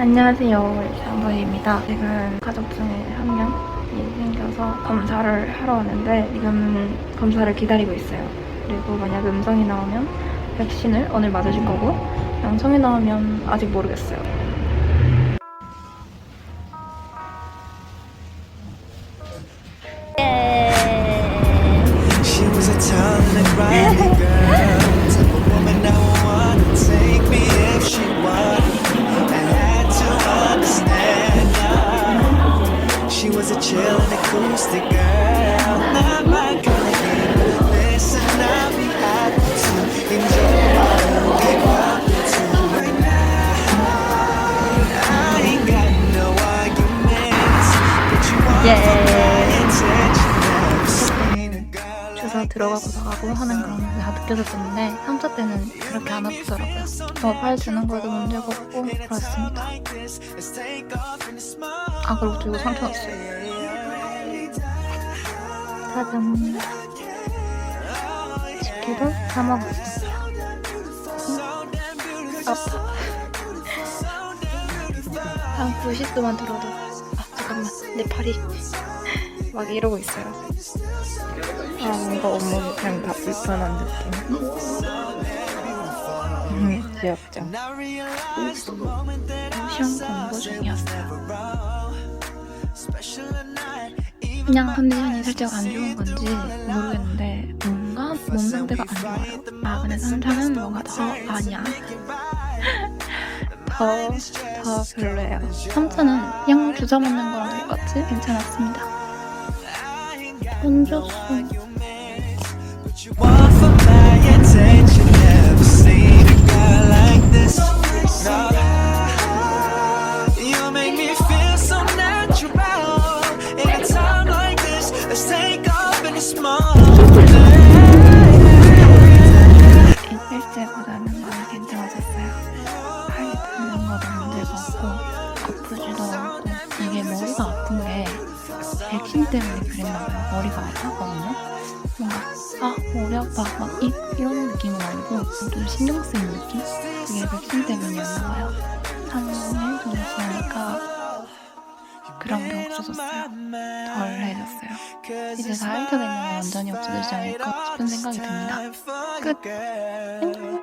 안녕하세요. 장도희입니다. 지금 가족 중에 한 명이 생겨서 검사를 하러 왔는데 지금 검사를 기다리고 있어요. 그리고 만약 음성이 나오면 백신을 오늘 맞으실 거고 양성이 나오면 아직 모르겠어요. She was a chill and acoustic girl. Not my kind of game. Listen, I'll be happy to enjoy we want to right now. I ain't got no arguments, but you are my attention. 주사 들어가고 나가고 하는 그런 게 다 느껴졌었는데 3차 때는 그렇게 안 아프더라고요. 뭐팔 드는 거도 문제가 없고 그렇습니다. 아 그리고 저 이거 났어요. 짜잔. 치킨도 사 먹었어요. 아파. 한 90도만 들어도 아 잠깐만 내 팔이 막 이러고 있어요. 아 뭔가 온몸이 그냥 다 불편한 느낌. 음, 귀엽죠. 시험 공부 중이었어요. 그냥 컨디션이 살짝 안 좋은 건지 모르겠는데 뭔가 몸 상태가 안 좋아요. 아 근데 3차는 뭔가 더 아니야. 더, 더 별로예요. 3차는 양 주사 맞는 거랑 똑같이 괜찮았습니다. 혼줬어. Small. 일주일보다는 많이 괜찮아졌어요. 팔 닿는 것도 문제가 없고 아프지도 않고 이게 머리가 아픈 게 백신 때문에 그랬나 봐요. 머리가 아파거든요. 뭔가 아 머리 아파 막 이, 이런 느낌은 아니고 좀 신경 쓰이는 느낌? 그게 백신 때문이었나 봐요. 한 1일 정도 지나니까 그런 게 없어졌어요. 덜해졌어요. 이제 4일차 되면 완전히 없어지지 않을까 싶은 생각이 듭니다. 끝. 안녕.